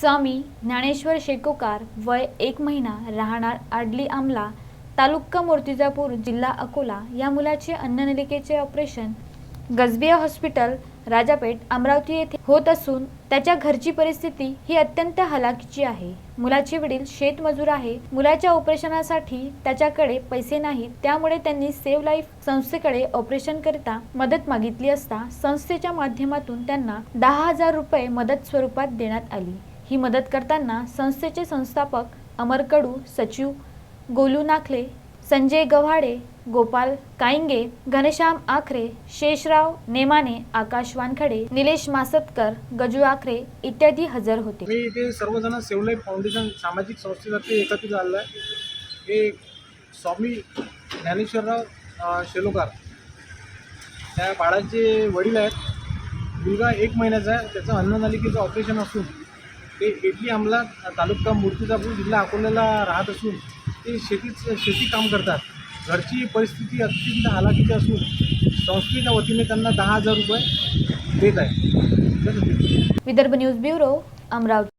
स्वामी ज्ञानेश्वर शेकोकार वय एक महिना राहणार आडली आमला तालुका मूर्तिजापूर जिल्हा अकोला या मुलाचे अन्ननलिकेचे ऑपरेशन गजबिया हॉस्पिटल राजापेठ अमरावती येथे होत असून त्याच्या घरची परिस्थिती ही अत्यंत हलाखीची आहे. मुलाचे वडील शेतमजूर आहे. मुलाच्या ऑपरेशनासाठी त्याच्याकडे पैसे नाहीत. त्यामुळे त्यांनी सेव्ह लाईफ संस्थेकडे ऑपरेशन करिता मदत मागितली असता संस्थेच्या माध्यमातून त्यांना दहा हजार रुपये मदत स्वरूपात देण्यात आली. ही मदत करताना संस्थेचे संस्थापक अमर कडू सचिव गोलू नाखले संजय गव्हाडे गोपाल काईंगे घनश्याम आखरे शेषराव नेमाने आकाश वानखडे निलेश मासतकर गजू आखरे इत्यादी हजर होते. मी इथे सर्वजण सेवलाईफ फाउंडेशन सामाजिक संस्थेतर्फे एकत्रित झालेलं आहे. हे स्वामी ज्ञानेश्वरराव शेलोकार त्या बाळाचे वडील आहेत. मुलगा एक महिन्याचा आहे. त्याचं अन्ननालिकेचं ऑपरेशन असून ते इडली आमला तालुका मूर्तिजापूर जिल्हा अकोल्याला राहत असून ते शेतीच शेती काम करतात. घरची परिस्थिती अत्यंत हालाकीची असून संस्थेच्या वतीने त्यांना दहा हजार रुपये देत आहे विदर्भ न्यूज ब्युरो अमरावती.